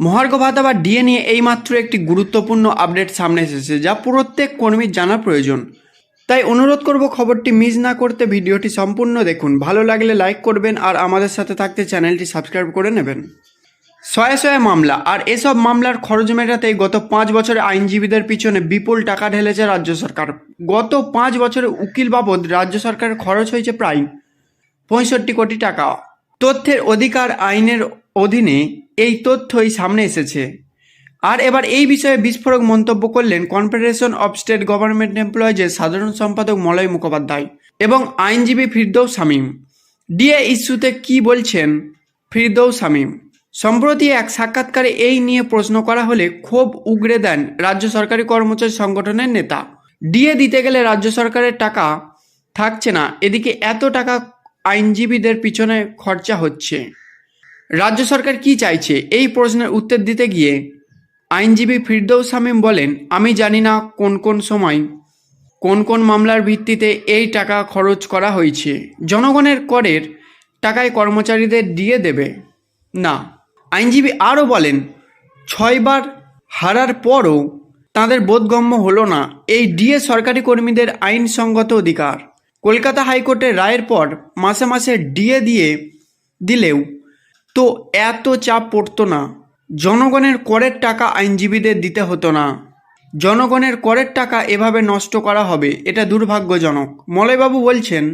মহার্ঘ ভাতা বা ডিএ নিয়ে এইমাত্র একটি গুরুত্বপূর্ণ আপডেট সামনে এসেছে, যা প্রত্যেক কর্মীর জানা প্রয়োজন। তাই অনুরোধ করব খবরটি মিস না করতে ভিডিওটি সম্পূর্ণ দেখুন। ভালো লাগলে লাইক করবেন আর আমাদের সাথে থাকতে চ্যানেলটি সাবস্ক্রাইব করে নেবেন। শয়ে শয়ে মামলা। আর এসব মামলার খরচ মেটাতেই গত পাঁচ বছরে আইনজীবীদের পিছনে বিপুল টাকা ঢেলেছে রাজ্য সরকার। গত পাঁচ বছরে উকিল বাবদ রাজ্য সরকারের খরচ হয়েছে প্রায় পঁয়ষট্টি কোটি টাকা। তথ্যের অধিকার আইনের অধীনে এই তথ্যই সামনে এসেছে। আর এবার এই বিষয়ে বিস্ফোরক মন্তব্য করলেন কনফেডারেশন অফ স্টেট গভর্নমেন্ট এমপ্লয়িজের সাধারণ সম্পাদক মলয় মুখোপাধ্যায় এবং আইনজীবী ফিরদৌ শামীম। ডিএ ইস্যুতে কি বলছেন? ফিরদৌ শামীম, সম্প্রতি এক সাক্ষাৎকারে এই নিয়ে প্রশ্ন করা হলে ক্ষোভ উগরে দেন রাজ্য সরকারি কর্মচারী সংগঠনের নেতা। ডিএ দিতে গেলে রাজ্য সরকারের টাকা থাকছে না, এদিকে এত টাকা আইনজীবীদের পিছনে খরচা হচ্ছে। রাজ্য সরকার কি চাইছে? এই প্রশ্নের উত্তর দিতে গিয়ে আইনজীবী ফিরদৌস শামীম বলেন, আমি জানি না কোন কোন সময় কোন কোন মামলার ভিত্তিতে এই টাকা খরচ করা হয়েছে। জনগণের করের টাকায় কর্মচারীদের দিয়ে দেবে। না। আইনজীবী আরও বলেন ছয়বার হারার পরও তাদের বোধগম্য হলো না। এই ডিএ সরকারি কর্মীদের আইনসঙ্গত অধিকার। কলকাতা হাইকোর্টের রায়ের পর মাসে মাসে ডিএ দিয়ে দিলেও তো এত চাপ পড়তো না। জনগণের করের টাকা আইনজীবীদের দিতে হতো না। জনগণের করের টাকা এভাবে নষ্ট করা হবে, এটা দুর্ভাগ্যজনক। মলয়বাবু বলছেন,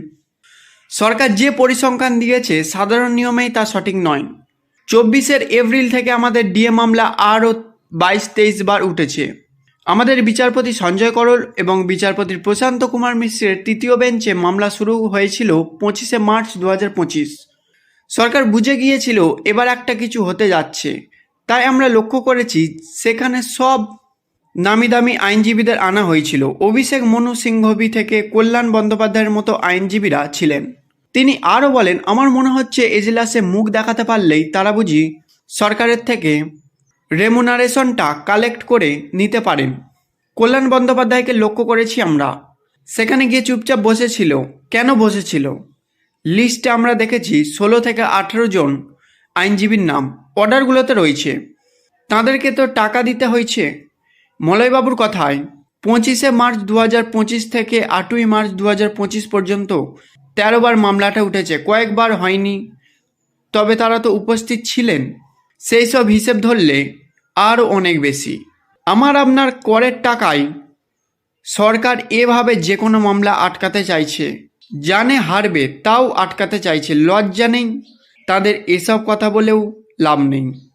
সরকার যে পরিসংখ্যান দিয়েছে, সাধারণ নিয়মেই তা সঠিক নয়। চব্বিশের এপ্রিল থেকে আমাদের ডিএ মামলা আরও বাইশ, তেইশ বার উঠেছে। আমাদের বিচারপতি সঞ্জয় করল এবং বিচারপতি প্রশান্ত কুমার মিশ্রের তৃতীয় বেঞ্চে মামলা শুরু হয়েছিল পঁচিশে মার্চ দু হাজার পঁচিশ। সরকার বুঝে গিয়েছিল এবার একটা কিছু হতে যাচ্ছে। তাই আমরা লক্ষ্য করেছি, সেখানে সব নামি দামি আইনজীবীদের আনা হয়েছিল। অভিষেক মনু সিংহবি থেকে কল্যাণ বন্দ্যোপাধ্যায়ের মতো আইনজীবীরা ছিলেন। তিনি আরও বলেন, আমার মনে হচ্ছে এজলাসে মুখ দেখাতে পারলেই তারা বুঝি সরকারের থেকে রেমুনারেশনটা কালেক্ট করে নিতে পারেন। কল্যাণ বন্দ্যোপাধ্যায়কে লক্ষ্য করেছি আমরা। সেখানে গিয়ে চুপচাপ বসেছিল। কেন বসেছিল? লিস্টে আমরা দেখেছি ষোলো থেকে আঠেরো জন আইনজীবীর নাম। অর্ডারগুলোতে রয়েছে। তাদেরকে তো টাকা দিতে হয়েছে। মলয়বাবুর কথায়, পঁচিশে মার্চ দু পঁচিশ থেকে আটই মার্চ দু পঁচিশ পর্যন্ত তেরোবার মামলাটা উঠেছে। কয়েকবার হয়নি। তবে তারা তো উপস্থিত ছিলেন। সেই সব হিসেব ধরলে আরও অনেক বেশি। আমার আপনার করের টাকায় সরকার এভাবে যে কোনো মামলা আটকাতে চাইছে। জানে হারবে তাও আটকাতে চাইছে। লজ্জা নেই। তাদের এসব কথা বলেও লাভ নেই।